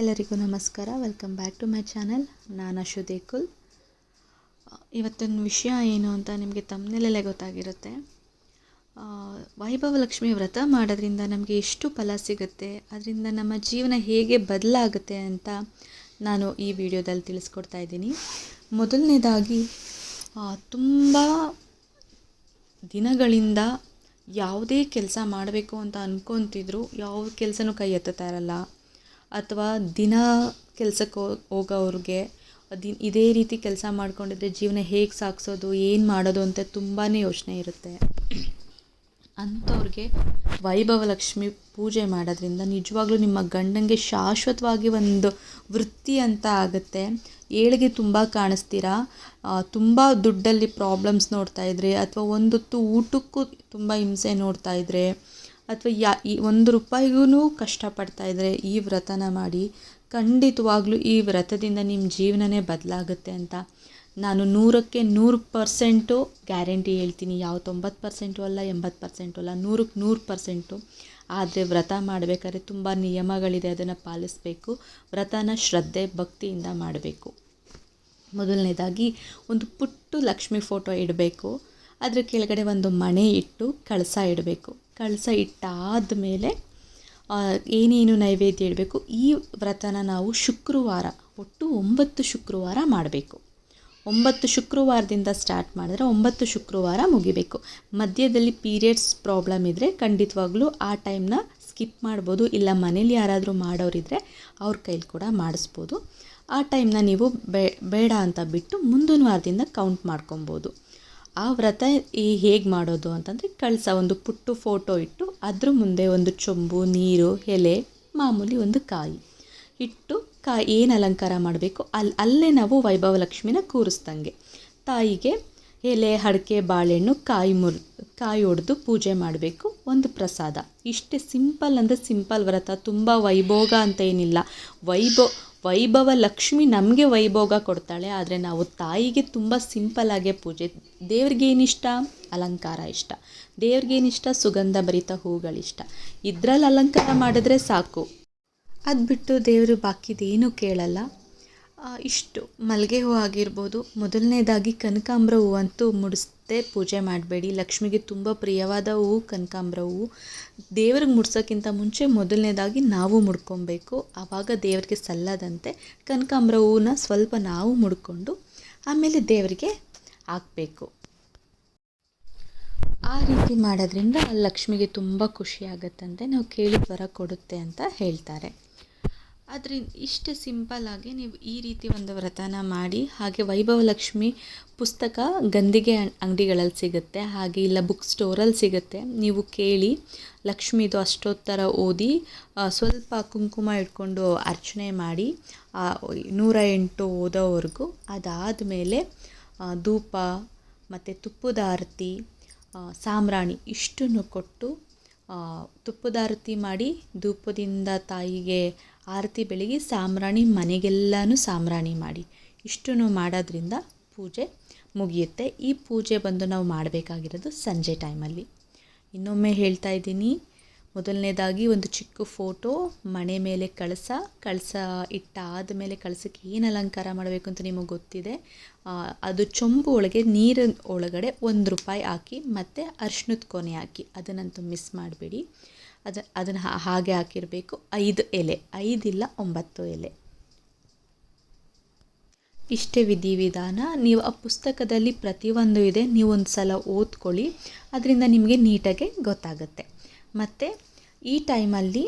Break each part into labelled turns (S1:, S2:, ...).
S1: ಎಲ್ಲರಿಗೂ ನಮಸ್ಕಾರ. Welcome back to my channel ನಾನು ಅಶು ದೇಕುಲ್ ಇವತ್ತಿನ ವಿಷಯ ಏನು ಅಂತ ನಿಮಗೆ ತಮ್ಮನೆಲ್ಲೇ ಗೊತ್ತಾಗಿರುತ್ತೆ. ವೈಭವಲಕ್ಷ್ಮಿ ವೈಭವ ಲಕ್ಷ್ಮಿ ವ್ರತ ಮಾಡೋದ್ರಿಂದ ನಮಗೆ ಎಷ್ಟು ಫಲ ಸಿಗುತ್ತೆ, ಅದರಿಂದ ನಮ್ಮ ಜೀವನ ಹೇಗೆ ಬದಲಾಗುತ್ತೆ ಅಂತ ನಾನು ಈ ವಿಡಿಯೋದಲ್ಲಿ ತಿಳಿಸ್ಕೊಡ್ತಾ ಇದ್ದೀನಿ. ಮೊದಲನೇದಾಗಿ ತುಂಬ ದಿನಗಳಿಂದ ಯಾವುದೇ ಕೆಲಸ ಮಾಡಬೇಕು ಅಂತ ಅಂದ್ಕೊತಿದ್ರು ಯಾವ ಕೆಲಸನೂ ಕೈ ಎತ್ತುತ್ತಾ ಇರಲ್ಲ. ಅಥವಾ ದಿನ ಕೆಲಸಕ್ಕೆ ಹೋಗೋವ್ರಿಗೆ, ದಿನ ಇದೇ ರೀತಿ ಕೆಲಸ ಮಾಡಿಕೊಂಡಿದ್ರೆ ಜೀವನ ಹೇಗೆ ಸಾಗಿಸೋದು, ಏನು ಮಾಡೋದು ಅಂತ ತುಂಬಾ ಯೋಚನೆ ಇರುತ್ತೆ. ಅಂಥವ್ರಿಗೆ ವೈಭವ ಲಕ್ಷ್ಮಿ ಪೂಜೆ ಮಾಡೋದ್ರಿಂದ ನಿಜವಾಗ್ಲೂ ನಿಮ್ಮ ಗಂಡನಿಗೆ ಶಾಶ್ವತವಾಗಿ ಒಂದು ವೃತ್ತಿ ಅಂತ ಆಗುತ್ತೆ. ಏಳಿಗೆ ತುಂಬ ಕಾಣಿಸ್ತೀರಾ? ತುಂಬ ದುಡ್ಡಲ್ಲಿ ಪ್ರಾಬ್ಲಮ್ಸ್ ನೋಡ್ತಾ ಇದ್ರೆ ಅಥವಾ ಒಂದೊತ್ತು ಊಟಕ್ಕೂ ತುಂಬ ಹಿಂಸೆ ನೋಡ್ತಾ ಇದ್ರೆ ಅಥವಾ ಯಾ ಈ ಒಂದು ರೂಪಾಯಿಗೂ ಕಷ್ಟಪಡ್ತಾ ಇದ್ದರೆ ಈ ವ್ರತನ ಮಾಡಿ, ಖಂಡಿತವಾಗ್ಲೂ ಈ ವ್ರತದಿಂದ ನಿಮ್ಮ ಜೀವನನೇ ಬದಲಾಗುತ್ತೆ ಅಂತ ನಾನು ನೂರಕ್ಕೆ ನೂರು ಪರ್ಸೆಂಟು ಗ್ಯಾರಂಟಿ ಹೇಳ್ತೀನಿ. ಯಾವ ತೊಂಬತ್ತು ಪರ್ಸೆಂಟು ಅಲ್ಲ, ಎಂಬತ್ತು ಪರ್ಸೆಂಟು ಅಲ್ಲ, ನೂರಕ್ಕೆ ನೂರು ಪರ್ಸೆಂಟು. ಆದರೆ ವ್ರತ ಮಾಡಬೇಕಾದ್ರೆ ತುಂಬ ನಿಯಮಗಳಿದೆ ಅದನ್ನು ಪಾಲಿಸಬೇಕು. ವ್ರತನ ಶ್ರದ್ಧೆ, ಭಕ್ತಿಯಿಂದ ಮಾಡಬೇಕು. ಮೊದಲನೇದಾಗಿ ಒಂದು ಪುಟ್ಟು ಲಕ್ಷ್ಮಿ ಫೋಟೋ ಇಡಬೇಕು. ಅದರ ಕೆಳಗಡೆ ಒಂದು ಮಣೆ ಇಟ್ಟು ಕಳಸ ಇಡಬೇಕು. ಕಳಸ ಇಟ್ಟಾದ ಮೇಲೆ ಏನೇನು ನೈವೇದ್ಯ ಇಡಬೇಕು ಈ ವ್ರತನ ನಾವು ಶುಕ್ರವಾರ, ಒಟ್ಟು ಒಂಬತ್ತು ಶುಕ್ರವಾರ ಮಾಡಬೇಕು. ಒಂಬತ್ತು ಶುಕ್ರವಾರದಿಂದ ಸ್ಟಾರ್ಟ್ ಮಾಡಿದ್ರೆ ಒಂಬತ್ತು ಶುಕ್ರವಾರ ಮುಗಿಬೇಕು. ಮಧ್ಯದಲ್ಲಿ ಪೀರಿಯಡ್ಸ್ ಪ್ರಾಬ್ಲಮ್ ಇದ್ದರೆ ಖಂಡಿತವಾಗ್ಲೂ ಆ ಟೈಮ್ನ ಸ್ಕಿಪ್ ಮಾಡ್ಬೋದು. ಇಲ್ಲ ಮನೇಲಿ ಯಾರಾದರೂ ಮಾಡೋರಿದ್ದರೆ ಅವ್ರ ಕೈಲಿ ಕೂಡ ಮಾಡಿಸ್ಬೋದು. ಆ ಟೈಮ್ನ ನೀವು ಬೇಡ ಅಂತ ಬಿಟ್ಟು ಮುಂದಿನ ವಾರದಿಂದ ಕೌಂಟ್ ಮಾಡ್ಕೊಬೋದು. ಆ ವ್ರತ ಈ ಹೇಗೆ ಮಾಡೋದು ಅಂತಂದರೆ ಕಳಸ ಒಂದು ಪುಟ್ಟು ಫೋಟೋ ಇಟ್ಟು ಅದ್ರ ಮುಂದೆ ಒಂದು ಚೊಂಬು, ನೀರು, ಎಲೆ, ಮಾಮೂಲಿ ಒಂದು ಕಾಯಿ. ಇಟ್ಟು ಕಾಯಿ ಏನು ಅಲಂಕಾರ ಮಾಡಬೇಕು? ಅಲ್ಲಿ ಅಲ್ಲೇ ನಾವು ವೈಭವ ಲಕ್ಷ್ಮಿನ ಕೂರಿಸ್ದಂಗೆ. ತಾಯಿಗೆ ಎಲೆ ಅಡಿಕೆ ಬಾಳೆಹಣ್ಣು, ಕಾಯಿ ಮುರ್, ಕಾಯಿ ಒಡೆದು ಪೂಜೆ ಮಾಡಬೇಕು. ಒಂದು ಪ್ರಸಾದ. ಇಷ್ಟೇ ಸಿಂಪಲ್ ಅಂದರೆ ಸಿಂಪಲ್ ವ್ರತ. ತುಂಬ ವೈಭೋಗ ಅಂತ ಏನಿಲ್ಲ. ವೈಭವ ವೈಭವ ಲಕ್ಷ್ಮಿ ನಮಗೆ ವೈಭೋಗ ಕೊಡ್ತಾಳೆ, ಆದರೆ ನಾವು ತಾಯಿಗೆ ತುಂಬ ಸಿಂಪಲ್ಲಾಗೆ ಪೂಜೆ, ದೇವ್ರಿಗೆ ಏನಿಷ್ಟ? ಅಲಂಕಾರ ಇಷ್ಟ. ದೇವ್ರಿಗೇನಿಷ್ಟ ಸುಗಂಧ ಭರಿತ ಹೂಗಳಿಷ್ಟ. ಇದ್ರಲ್ಲಿ ಅಲಂಕಾರ ಮಾಡಿದ್ರೆ ಸಾಕು. ಅದು ಬಿಟ್ಟು ದೇವರು ಬಾಕಿದೇನು ಕೇಳಲ್ಲ. ಇಷ್ಟು. ಮಲ್ಲಿಗೆ ಹೂ ಆಗಿರ್ಬೋದು. ಮೊದಲನೇದಾಗಿ ಕನಕಾಂಬ್ರ ಹೂವಂತೂ ಮುಡಿಸ್ದೆ ಪೂಜೆ ಮಾಡಬೇಡಿ. ಲಕ್ಷ್ಮಿಗೆ ತುಂಬ ಪ್ರಿಯವಾದ ಹೂವು ಕನಕಾಂಬ್ರ ಹೂವು ದೇವ್ರಿಗೆ ಮುಡ್ಸೋಕ್ಕಿಂತ ಮುಂಚೆ ಮೊದಲನೇದಾಗಿ ನಾವು ಮುಡ್ಕೊಬೇಕು. ಆವಾಗ ದೇವರಿಗೆ ಸಲ್ಲದಂತೆ ಕನಕಾಂಬ್ರ ಹೂವನ್ನ ಸ್ವಲ್ಪ ನಾವು ಮುಡ್ಕೊಂಡು ಆಮೇಲೆ ದೇವರಿಗೆ ಹಾಕಬೇಕು. ಆ ರೀತಿ ಮಾಡೋದ್ರಿಂದ ಲಕ್ಷ್ಮಿಗೆ ತುಂಬ ಖುಷಿ ಆಗುತ್ತಂತೆ. ನಾವು ಕೇಳಿ ವರ ಕೊಡುತ್ತೆ ಅಂತ ಹೇಳ್ತಾರೆ. ಅದರಿಂದ ಇಷ್ಟು ಸಿಂಪಲ್ಲಾಗಿ ನೀವು ಈ ರೀತಿ ಒಂದು ವ್ರತನ ಮಾಡಿ, ಹಾಗೆ ವೈಭವ ಲಕ್ಷ್ಮಿ ಪುಸ್ತಕ ಗಂದಿಗೆ ಅಂಗಡಿಗಳಲ್ಲಿ ಸಿಗುತ್ತೆ, ಹಾಗೆ ಇಲ್ಲ ಬುಕ್ ಸ್ಟೋರಲ್ಲಿ ಸಿಗುತ್ತೆ. ನೀವು ಕೇಳಿ ಲಕ್ಷ್ಮಿದು ಅಷ್ಟೋತ್ತರ ಓದಿ ಸ್ವಲ್ಪ ಕುಂಕುಮ ಇಟ್ಕೊಂಡು ಅರ್ಚನೆ ಮಾಡಿ ನೂರ ಎಂಟು ಓದೋವರೆಗೂ ಅದಾದ ಮೇಲೆ ಧೂಪ ಮತ್ತು ತುಪ್ಪದ ಆರತಿ ಸಾಮ್ರಾಣಿ ಇಷ್ಟನ್ನು ಕೊಟ್ಟು ತುಪ್ಪದಾರತಿ ಮಾಡಿ, ಧೂಪದಿಂದ ತಾಯಿಗೆ ಆರತಿ ಬೆಳಗ್ಗೆ ಸಾಂಬ್ರಾಣಿ, ಮನೆಗೆಲ್ಲನೂ ಸಾಂಬ್ರಾಣಿ ಮಾಡಿ. ಇಷ್ಟನ್ನು ಮಾಡೋದ್ರಿಂದ ಪೂಜೆ ಮುಗಿಯುತ್ತೆ. ಈ ಪೂಜೆ ಬಂದು ನಾವು ಮಾಡಬೇಕಾಗಿರೋದು ಸಂಜೆ ಟೈಮಲ್ಲಿ. ಇನ್ನೊಮ್ಮೆ ಹೇಳ್ತಾ ಇದ್ದೀನಿ, ಮೊದಲನೇದಾಗಿ ಒಂದು ಚಿಕ್ಕ ಫೋಟೋ ಮನೆ ಮೇಲೆ ಕಳಸ ಕಳಸ ಇಟ್ಟಾದ ಮೇಲೆ ಕಳಸಕ್ಕೆ ಏನು ಅಲಂಕಾರ ಮಾಡಬೇಕು ಅಂತ ನಿಮಗೆ ಗೊತ್ತಿದೆ. ಅದು ಚೊಂಬು ಒಳಗೆ ನೀರಿನ ಒಳಗಡೆ ಒಂದು ರೂಪಾಯಿ ಹಾಕಿ ಮತ್ತು ಅರ್ಶಿನದ ಕೊನೆ ಹಾಕಿ. ಅದನ್ನಂತೂ ಮಿಸ್ ಮಾಡಬೇಡಿ. ಅದು, ಅದನ್ನು ಹಾಗೆ ಹಾಕಿರಬೇಕು. ಐದು ಎಲೆ. ಐದಿಲ್ಲ ಒಂಬತ್ತು ಎಲೆ. ಇಷ್ಟೇ ವಿಧಿವಿಧಾನ. ನೀವು ಆ ಪುಸ್ತಕದಲ್ಲಿ ಪ್ರತಿಯೊಂದು ಇದೆ. ನೀವು ಒಂದು ಸಲ ಓದ್ಕೊಳ್ಳಿ. ಅದರಿಂದ ನಿಮಗೆ ನೀಟಾಗಿ ಗೊತ್ತಾಗುತ್ತೆ. ಮತ್ತು ಈ ಟೈಮಲ್ಲಿ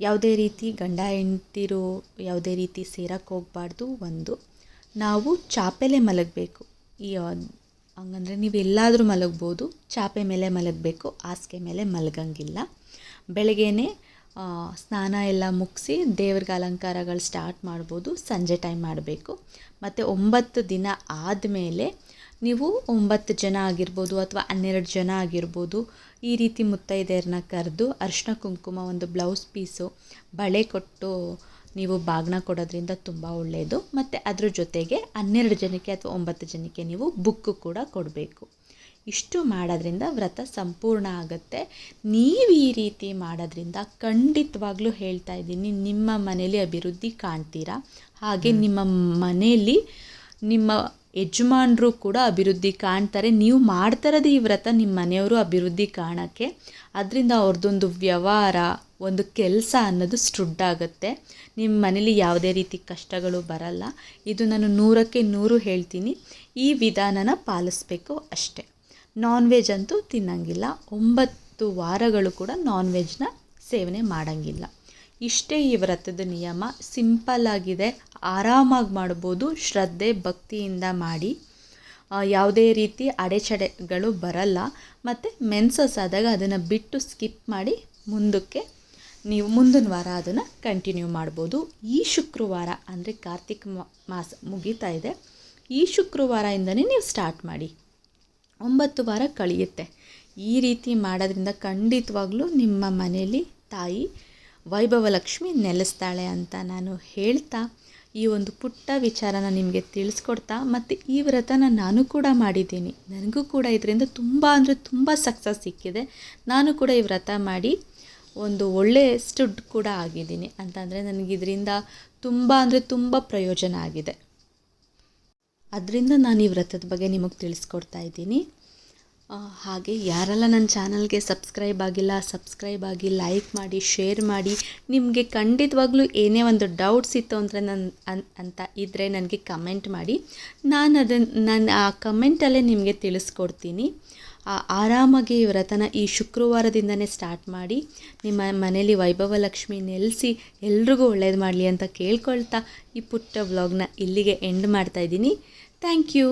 S1: ಯಾವುದೇ ರೀತಿ ಗಂಡ, ಹೆಂಡ್ತಿರು ಯಾವುದೇ ರೀತಿ ಸೇರಕ್ಕೆ ಹೋಗಬಾರ್ದು. ಒಂದು, ನಾವು ಚಾಪೆಲೆ ಮಲಗಬೇಕು. ಈ ಹಂಗಂದ್ರೆ ನೀವು ಎಲ್ಲಾದರೂ ಮಲಗ್ಬೋದು. ಚಾಪೆ ಮೇಲೆ ಮಲಗಬೇಕು. ಹಾಸಿಗೆ ಮೇಲೆ ಮಲಗಂಗಿಲ್ಲ. ಬೆಳಗ್ಗೆನೇ ಸ್ನಾನ ಎಲ್ಲ ಮುಗಿಸಿ ದೇವ್ರಿಗೆ ಅಲಂಕಾರಗಳು ಸ್ಟಾರ್ಟ್ ಮಾಡ್ಬೋದು. ಸಂಜೆ ಟೈಮ್ ಮಾಡಬೇಕು. ಮತ್ತು ಒಂಬತ್ತು ದಿನ ಆದಮೇಲೆ ನೀವು ಒಂಬತ್ತು ಜನ ಆಗಿರ್ಬೋದು ಅಥವಾ ಹನ್ನೆರಡು ಜನ ಆಗಿರ್ಬೋದು, ಈ ರೀತಿ ಮುತ್ತೈದೆಯರನ್ನ ಕರೆದು ಅರಿಶಿನ ಕುಂಕುಮ ಒಂದು ಬ್ಲೌಸ್ ಪೀಸು ಬಳೆ ಕೊಟ್ಟು ನೀವು ಬಾಗ್ನ ಕೊಡೋದ್ರಿಂದ ತುಂಬ ಒಳ್ಳೆಯದು ಮತ್ತು ಅದ್ರ ಜೊತೆಗೆ ಹನ್ನೆರಡು ಜನಕ್ಕೆ ಅಥವಾ ಒಂಬತ್ತು ಜನಕ್ಕೆ ನೀವು ಬುಕ್ಕು ಕೂಡ ಕೊಡಬೇಕು. ಇಷ್ಟು ಮಾಡೋದ್ರಿಂದ ವ್ರತ ಸಂಪೂರ್ಣ ಆಗುತ್ತೆ. ನೀವು ಈ ರೀತಿ ಮಾಡೋದ್ರಿಂದ ಖಂಡಿತವಾಗ್ಲೂ ಹೇಳ್ತಾ ಇದ್ದೀನಿ ನಿಮ್ಮ ಮನೇಲಿ ಅಭಿವೃದ್ಧಿ ಕಾಣ್ತೀರಾ? ಹಾಗೆ ನಿಮ್ಮ ಮನೆಯಲ್ಲಿ ನಿಮ್ಮ ಯಜಮಾನರು ಕೂಡ ಅಭಿವೃದ್ಧಿ ಕಾಣ್ತಾರೆ. ನೀವು ಮಾಡ್ತಾರದು ಈ ವ್ರತ ನಿಮ್ಮ ಮನೆಯವರು ಅಭಿವೃದ್ಧಿ ಕಾಣೋಕ್ಕೆ. ಅದರಿಂದ ಅವ್ರದ್ದೊಂದು ವ್ಯವಹಾರ ಒಂದು ಕೆಲಸ ಅನ್ನೋದು ಆಗುತ್ತೆ. ನಿಮ್ಮ ಮನೇಲಿ ಯಾವುದೇ ರೀತಿ ಕಷ್ಟಗಳು ಬರಲ್ಲ. ಇದು ನಾನು ನೂರಕ್ಕೆ ನೂರು ಹೇಳ್ತೀನಿ. ಈ ವಿಧಾನನ ಪಾಲಿಸ್ಬೇಕು ಅಷ್ಟೇ. ನಾನ್ ವೆಜ್ ಅಂತೂ ತಿನ್ನಂಗಿಲ್ಲ. ಒಂಬತ್ತು ವಾರಗಳು ಕೂಡ ನಾನ್ ವೆಜ್ನ ಸೇವನೆ ಮಾಡೋಂಗಿಲ್ಲ. ಇಷ್ಟೇ ಈ ವ್ರತದ ನಿಯಮ. ಸಿಂಪಲ್ ಆಗಿದೆ. ಆರಾಮಾಗಿ ಮಾಡ್ಬೋದು. ಶ್ರದ್ಧೆ, ಭಕ್ತಿಯಿಂದ ಮಾಡಿ. ಯಾವುದೇ ರೀತಿ ಅಡೆಚಡೆಗಳು ಬರಲ್ಲ. ಮತ್ತು ಮೆನ್ಸಸ್ ಆದಾಗ ಅದನ್ನು ಬಿಟ್ಟು ಸ್ಕಿಪ್ ಮಾಡಿ ಮುಂದಕ್ಕೆ ನೀವು ಮುಂದಿನ ವಾರ ಅದನ್ನು ಕಂಟಿನ್ಯೂ ಮಾಡ್ಬೋದು. ಈ ಶುಕ್ರವಾರ ಅಂದರೆ ಕಾರ್ತಿಕ್ ಮಾಸ ಮುಗೀತಾ ಇದೆ. ಈ ಶುಕ್ರವಾರದಿಂದನೇ ನೀವು ಸ್ಟಾರ್ಟ್ ಮಾಡಿ. ಒಂಬತ್ತು ವಾರ ಕಳೆಯುತ್ತೆ. ಈ ರೀತಿ ಮಾಡೋದ್ರಿಂದ ಖಂಡಿತವಾಗ್ಲೂ ನಿಮ್ಮ ಮನೆಯಲ್ಲಿ ತಾಯಿ ವೈಭವ ಲಕ್ಷ್ಮಿ ನೆಲೆಸ್ತಾಳೆ ಅಂತ ನಾನು ಹೇಳ್ತಾ, ಈ ಒಂದು ಪುಟ್ಟ ವಿಚಾರನ ನಿಮಗೆ ತಿಳಿಸ್ಕೊಡ್ತಾ, ಮತ್ತು ಈ ವ್ರತನ ನಾನು ಕೂಡ ಮಾಡಿದ್ದೀನಿ. ನನಗೂ ಕೂಡ ಇದರಿಂದ ತುಂಬ ಅಂದರೆ ತುಂಬ ಸಕ್ಸಸ್ ಸಿಕ್ಕಿದೆ. ನಾನು ಕೂಡ ಈ ವ್ರತ ಮಾಡಿ ಒಂದು ಒಳ್ಳೆಯ ಸ್ಟುಡ್ ಕೂಡ ಆಗಿದ್ದೀನಿ. ಅಂತಂದರೆ ನನಗಿದರಿಂದ ತುಂಬ ಅಂದರೆ ತುಂಬ ಪ್ರಯೋಜನ ಆಗಿದೆ. ಅದರಿಂದ ನಾನು ಈ ವ್ರತದ ಬಗ್ಗೆ ನಿಮಗೆ ತಿಳಿಸ್ಕೊಡ್ತಾ ಇದ್ದೀನಿ. ಹಾಗೆ ಯಾರೆಲ್ಲ ನನ್ನ ಚಾನಲ್ಗೆ ಸಬ್ಸ್ಕ್ರೈಬ್ ಆಗಿಲ್ಲ, ಸಬ್ಸ್ಕ್ರೈಬ್ ಆಗಿ ಲೈಕ್ ಮಾಡಿ, ಶೇರ್ ಮಾಡಿ, ನಿಮಗೆ ಖಂಡಿತವಾಗ್ಲೂ ಏನೇ ಒಂದು ಡೌಟ್ಸ್ ಇತ್ತು ಅಂದರೆ ನನ್ನ ಅಂತ ಇದ್ದರೆ ನನಗೆ ಕಮೆಂಟ್ ಮಾಡಿ. ನಾನು ಅದನ್ನು ನಾನು ಆ ಕಮೆಂಟಲ್ಲೇ ನಿಮಗೆ ತಿಳಿಸ್ಕೊಡ್ತೀನಿ. ಆರಾಮಾಗಿ ವ್ರತನ ಈ ಶುಕ್ರವಾರದಿಂದನೇ ಸ್ಟಾರ್ಟ್ ಮಾಡಿ, ನಿಮ್ಮ ಮನೇಲಿ ವೈಭವ ಲಕ್ಷ್ಮಿ ನೆಲೆಸಿ ಎಲ್ರಿಗೂ ಒಳ್ಳೇದು ಮಾಡಲಿ ಅಂತ ಕೇಳ್ಕೊಳ್ತಾ ಈ ಪುಟ್ಟ ವ್ಲಾಗ್ನ ಇಲ್ಲಿಗೆ ಎಂಡ್ ಮಾಡ್ತಾಯಿದ್ದೀನಿ ಥ್ಯಾಂಕ್ ಯು